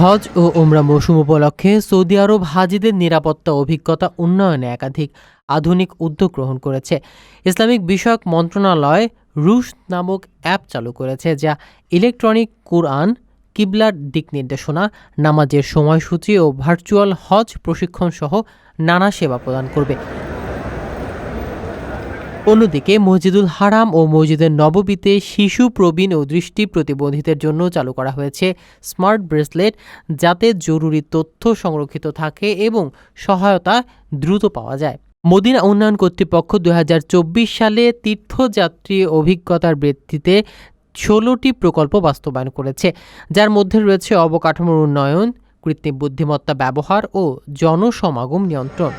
হজ ও ওমরা মৌসুম উপলক্ষে সৌদি আরব হাজিদের নিরাপত্তা অভিজ্ঞতা উন্নয়নে একাধিক আধুনিক উদ্যোগ গ্রহণ করেছে। ইসলামিক বিষয়ক মন্ত্রণালয় রুশ নামক অ্যাপ চালু করেছে যা ইলেকট্রনিক কুরআন, কিবলার দিক নির্দেশনা, নামাজের সময়সূচি ও ভার্চুয়াল হজ প্রশিক্ষণ সহ নানা সেবা প্রদান করবে। অন্যদিকে মসজিদুল হারাম ও মসজিদের নববীতে শিশু প্রবীণ ও দৃষ্টি প্রতিবন্ধীদের জন্য চালু করা হয়েছে স্মার্ট ব্রেসলেট যাতে জরুরি তথ্য সংরক্ষিত থাকে এবং সহায়তা দ্রুত পাওয়া যায়। মদিনা উন্নয়ন কর্তৃপক্ষ দু হাজার চব্বিশ সালে তীর্থযাত্রী অভিজ্ঞতার বৃদ্ধিতে ষোলোটি প্রকল্প বাস্তবায়ন করেছে, যার মধ্যে রয়েছে অবকাঠামোর উন্নয়ন, কৃত্রিম বুদ্ধিমত্তা ব্যবহার ও জনসমাগম নিয়ন্ত্রণ।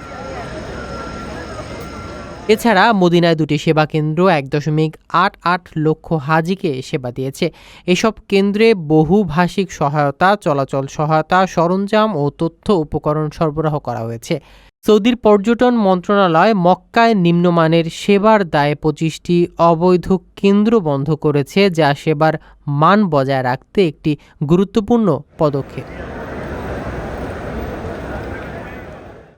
এছাড়া মদিনায় দুটি সেবা কেন্দ্র এক দশমিক আট আট লক্ষ হাজিকে সেবা দিয়েছে। এসব কেন্দ্রে বহুভাষিক সহায়তা, চলাচল সহায়তা, সরঞ্জাম ও তথ্য উপকরণ সরবরাহ করা হয়েছে। সৌদির পর্যটন মন্ত্রণালয় মক্কায় নিম্নমানের সেবার দায়ে পঁচিশটি অবৈধ কেন্দ্র বন্ধ করেছে, যা সেবার মান বজায় রাখতে একটি গুরুত্বপূর্ণ পদক্ষেপ।